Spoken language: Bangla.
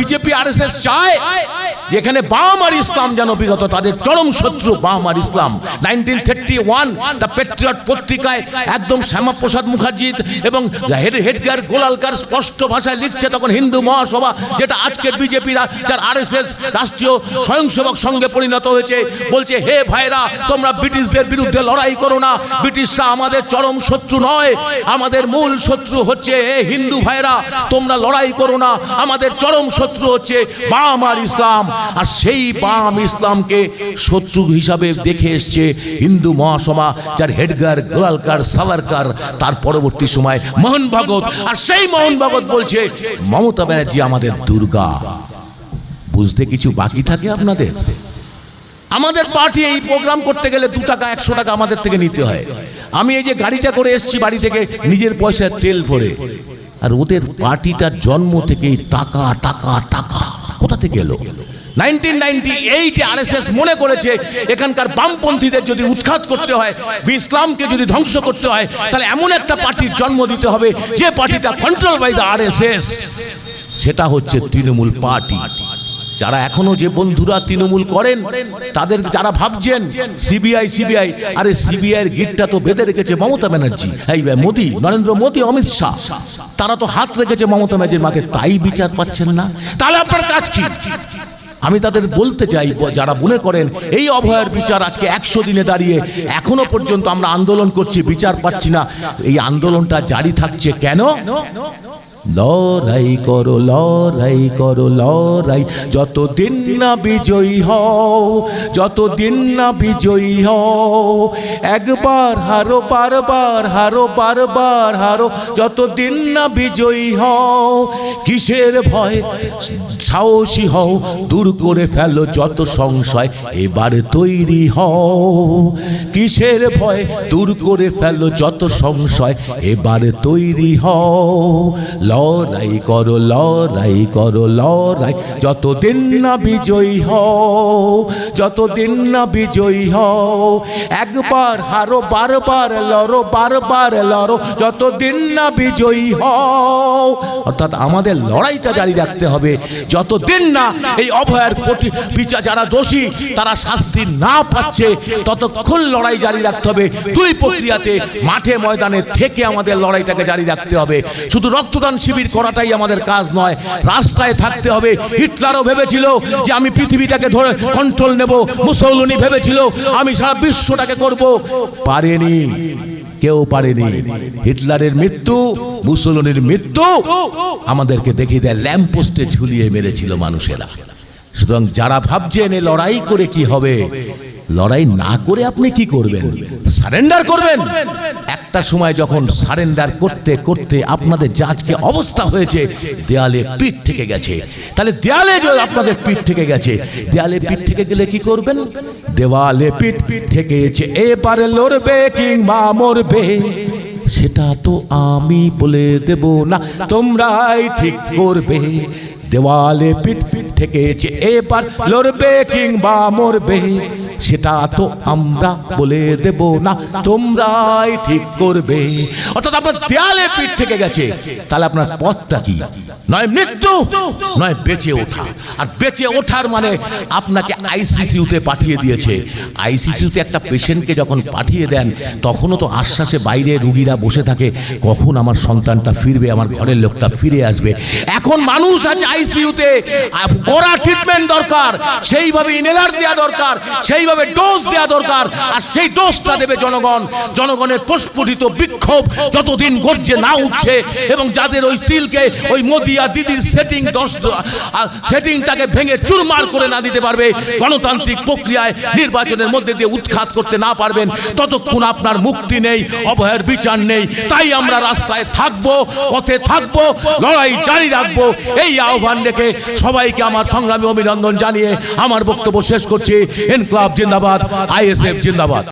বিজেপি আর চায় যেখানে বাম আর ইসলাম যেন বিগত তাদের চরম শত্রু, বাম আর ইসলাম। Nineteen thirty one, the Patriot পত্রিকায় একদম শ্যামাপ্রসাদ মুখার্জি এবং হেড, হেডগার গোলালকার স্পষ্ট ভাষায় লিখছে তখন হিন্দু মহাসভা, যেটা আজকের বিজেপি যার আর রাষ্ট্রীয় স্বয়ংসেবক সঙ্গে পরিণত হয়েছে, বলছে, হে ভাইরা, তোমরা ব্রিটিশদের বিরুদ্ধে লড়াই করো না। ব্রিটিশরা আমাদের চরম শত্রু নয়। আমাদের মূল শত্রু হচ্ছে, হে হিন্দু ভাইরা, তোমরা লড়াই করো না। আমাদের চরম শত্রু হচ্ছে বাম আর ইসলাম। আর সেই বাম ইসলামকে শত্রু হিসাবে দেখে এসছে হিন্দু মহাসভা, যার হেডগার গোয়ালকার সাভারকার, তার পরবর্তী সময় মোহন ভগত আর সেই মোহন ভগত বলছে, মমতা ব্যানার্জি আমাদের দুর্গা। বুঝতে কিছু বাকি থাকে আপনাদের? আমাদের পার্টি এই প্রোগ্রাম করতে গেলে দু টাকা, একশো টাকা আমাদের থেকে নিতে হয়। আমি এই যে গাড়িটা করে এসেছি বাড়ি থেকে, নিজের পয়সায় তেল ভরে। আর ওদের পার্টিটার জন্ম থেকেই টাকা টাকা টাকা। কোথা থেকে এলো? নাইনটিন নাইনটি এইটে আরএসএস মনে করেছে এখানকার বামপন্থীদের যদি উৎখাত করতে হয়, ইসলামকে যদি ধ্বংস করতে হয়, তাহলে এমন একটা পার্টির জন্ম দিতে হবে যে পার্টিটা কন্ট্রোল বাই দ্য আরএসএস সেটা হচ্ছে তৃণমূল পার্টি। যারা এখনও যে বন্ধুরা তৃণমূল করেন, তাদের যারা ভাবছেন, সিবিআই সিবিআই, আরে সিবিআই এর গিটটা তো বেঁধে রেখেছে মমতা ব্যানার্জি, এই মোদি, নরেন্দ্র মোদী, অমিত শাহ, তারা তো হাত রেখেছে মমতা ব্যানার্জির মাথায় তাই বিচার পাচ্ছেন না। তাহলে আপনার কাজ কি? আমি তাদের বলতে চাই, যারা মনে করেন এই অভয়ের বিচার আজকে একশো দিনে দাঁড়িয়ে এখনও পর্যন্ত আমরা আন্দোলন করছি, বিচার পাচ্ছি না, এই আন্দোলনটা জারি থাকছে কেন? লড়াই করো লড়াই করো, লড়াই। যত দিন না বিজয়ী হও যত দিন না বিজয়ী হও, একবার হারো, বারবার হারো বারবার হারো। যত দিন না বিজয়ী হও, কিসের ভয়? সাহসী হও, দূর করে ফেলো যত সংশয়, এবার তৈরি হও। কিসের ভয়? দূর করে ফেলো যত সংশয়, এবার তৈরি হও। লড়াই করো লড়াই করো, লড়াই। যতদিন না বিজয়ী হও, যতদিন না বিজয়ী হও, একবার হারো, বারবার লড়ো বারবার লড়ো। যতদিন না বিজয়ী হও, অর্থাৎ আমাদের লড়াইটা জারি রাখতে হবে। যতদিন না এই অভয়ের কোটি বিচার যারা দোষী, তারা শাস্তি না পাচ্ছে, ততক্ষণ লড়াই জারি রাখতে হবে। দুই প্রক্রিয়াতে, মাঠে ময়দানে থেকে আমাদের লড়াইটাকে জারি রাখতে হবে। শুধু রক্তদান শিবির করাটাই আমাদের কাজ নয়। রাস্তায় থাকতে হবে। হিটলারও ভেবেছিল যে আমি পৃথিবীটাকে ধরে কন্ট্রোল নেব। মুসৌলনি ভেবেছিল, আমি সারা বিশ্বটাকে করব। পারেনি। কেউ পারেনি। হিটলারের মৃত্যু, মুসলনির মৃত্যু আমাদেরকে দেখিয়ে দেয়। ল্যাম্পোস্টে ঝুলিয়ে মেরেছিল মানুষেরা। সুতরাং যারা ভাবছেন এ লড়াই করে কি হবে লড়াই না করে আপনি কি করবেন? সারেন্ডার করবেন। একটা সময় যখন সারেন্ডার করতে করতে আপনাদের যা আজকে অবস্থা হয়েছে, দেয়ালে পিঠ থেকে গেছে। তাহলে দেয়ালে আপনাদের পিঠ থেকে গেছে, দেয়ালে পিঠ থেকে গেলে কি করবেন? দেওয়ালে পিঠ থেকে গেছে এবারে লড়বে কিংবা মরবে, সেটা তো আমি বলে দেব না, তোমরাই ঠিক করবে। দেওয়ালে পিঠ ঠেকেছে এবার লড়বে কিংবা মরবে সেটা তো আমরা বলে দেব না, তোমরাই ঠিক করবে। অর্থাৎ আপনার দেয়ালে পিঠ থেকে গেছে, তাহলে আপনার পথটা কি? নয় মৃত্যু, নয় বেঁচে ওঠা। আর বেঁচে ওঠার মানে আপনাকে আইসিসিউতে পাঠিয়ে দিয়েছে। আইসিসিউতে একটা পেশেন্টকে যখন পাঠিয়ে দেন, তখনও তো আশ্বাসে বাইরে রুগীরা বসে থাকে, কখন আমার সন্তানটা ফিরবে, আমার ঘরের লোকটা ফিরে আসবে। এখন মানুষ আছে আইসিইউতে কড়া ট্রিটমেন্ট দরকার সেইভাবে ইনহেলার দেওয়া দরকার সেইভাবে ডোজ দেওয়া দরকার? আর সেই ডোজটা দেবে জনগণ। জনগণের প্রস্ফুটিত বিক্ষোভ যতদিন গর্জে না উঠছে এবং যাদের ওই সিলকে, ওই মোদি আর দিদির সেটিং দশ সেটিংটাকে ভেঙে চুরমার করে না দিতে পারবে, গণতান্ত্রিক প্রক্রিয়ায় নির্বাচনের মধ্যে দিয়ে উৎখাত করতে না পারবেন, ততক্ষণ আপনার মুক্তি নেই অভয়ের বিচার নেই। তাই আমরা রাস্তায় থাকব, পথে থাকব, লড়াই জারি রাখব। এই আহ্বান রেখে সবাইকে আমার সংগ্রামী অভিনন্দন জানিয়ে আমার বক্তব্য শেষ করছি। এনক্লাব জিন্দাবাদ আইএসএফ জিন্দাবাদ।